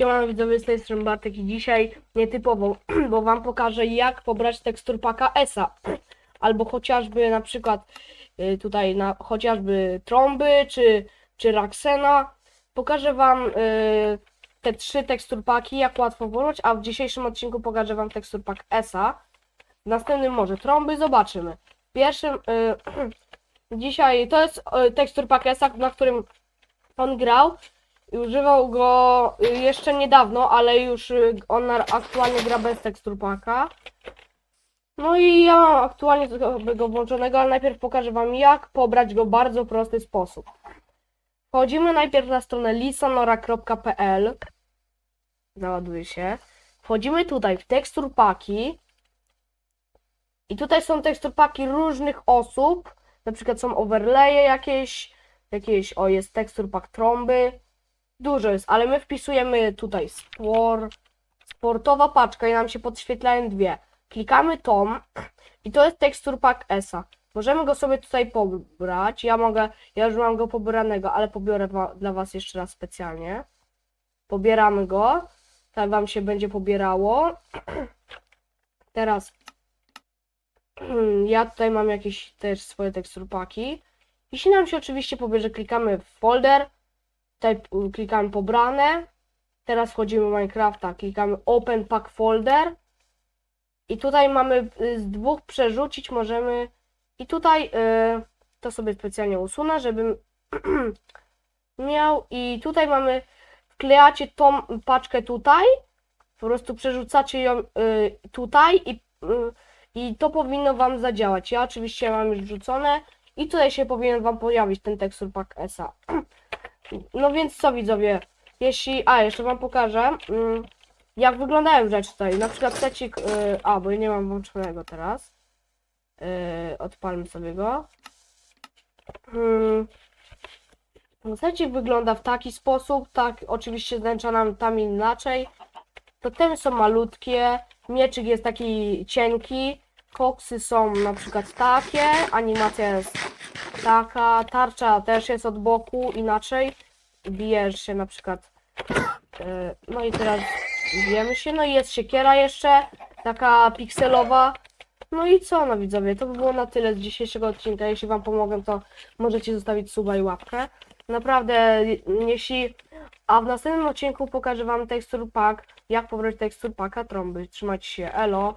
Siemano widzowie, z tej strony Bartek i dzisiaj nietypowo, bo wam pokażę jak pobrać tekstur paka ESA albo chociażby na przykład y, tutaj na chociażby trąby czy, czy Raxena. Pokażę wam y, te trzy tekstur paki, jak łatwo włożyć, a w dzisiejszym odcinku pokażę wam tekstur pak ESA. W następnym może trąby, zobaczymy. W pierwszym y, dzisiaj to jest y, tekstur pak ESA, na którym on grał używał go y, jeszcze niedawno, ale już y, on aktualnie gra bez tekstur paka. No i ja mam aktualnie go włączonego, ale najpierw pokażę wam jak pobrać go w bardzo prosty sposób. Wchodzimy najpierw na stronę lisanora.pl Załaduje się. Wchodzimy tutaj w tekstur paki. I tutaj są tekstur paki różnych osób. Na przykład są overlaye jakieś, jakieś, o jest tekstur pak trąby. Dużo jest, ale my wpisujemy tutaj spor, sportowa paczka i nam się podświetlają dwie. Klikamy tom i to jest tekstur pack ESA. Możemy go sobie tutaj pobrać. Ja mogę, ja już mam go pobranego, ale pobiorę wa dla Was jeszcze raz specjalnie. Pobieramy go. Tak Wam się będzie pobierało. Teraz ja tutaj mam jakieś też swoje tekstur paki. Jeśli nam się oczywiście pobierze, klikamy w folder. Tutaj klikamy pobrane. Teraz wchodzimy w Minecrafta, klikamy Open Pack Folder. I tutaj mamy y, z dwóch przerzucić możemy. I tutaj y, to sobie specjalnie usunę, żebym miał. I tutaj mamy, wklejacie tą paczkę tutaj. Po prostu przerzucacie ją y, tutaj i, y, i to powinno Wam zadziałać. Ja oczywiście mam już wrzucone. I tutaj się powinien Wam pojawić ten tekstur pack ESA. No więc co widzowie, jeśli, a jeszcze wam pokażę, mm, jak wyglądają rzeczy tutaj, na przykład secik, y, a bo ja nie mam włączonego teraz, y, odpalmy sobie go. Hmm. Secik wygląda w taki sposób, tak oczywiście znęcza nam tam inaczej. Totemy są malutkie, mieczyk jest taki cienki, koksy są na przykład takie, animacja jest taka, tarcza też jest od boku inaczej. Bijesz się na przykład. e, No i teraz bijemy się. No i jest siekiera jeszcze, taka pikselowa. No i co, no widzowie, to by było na tyle z dzisiejszego odcinka. Jeśli wam pomogę, to możecie zostawić suba i łapkę. Naprawdę, jeśli... A w następnym odcinku pokażę wam tekstur pack, jak pobrać tekstur packa trąby. Trzymajcie się, elo.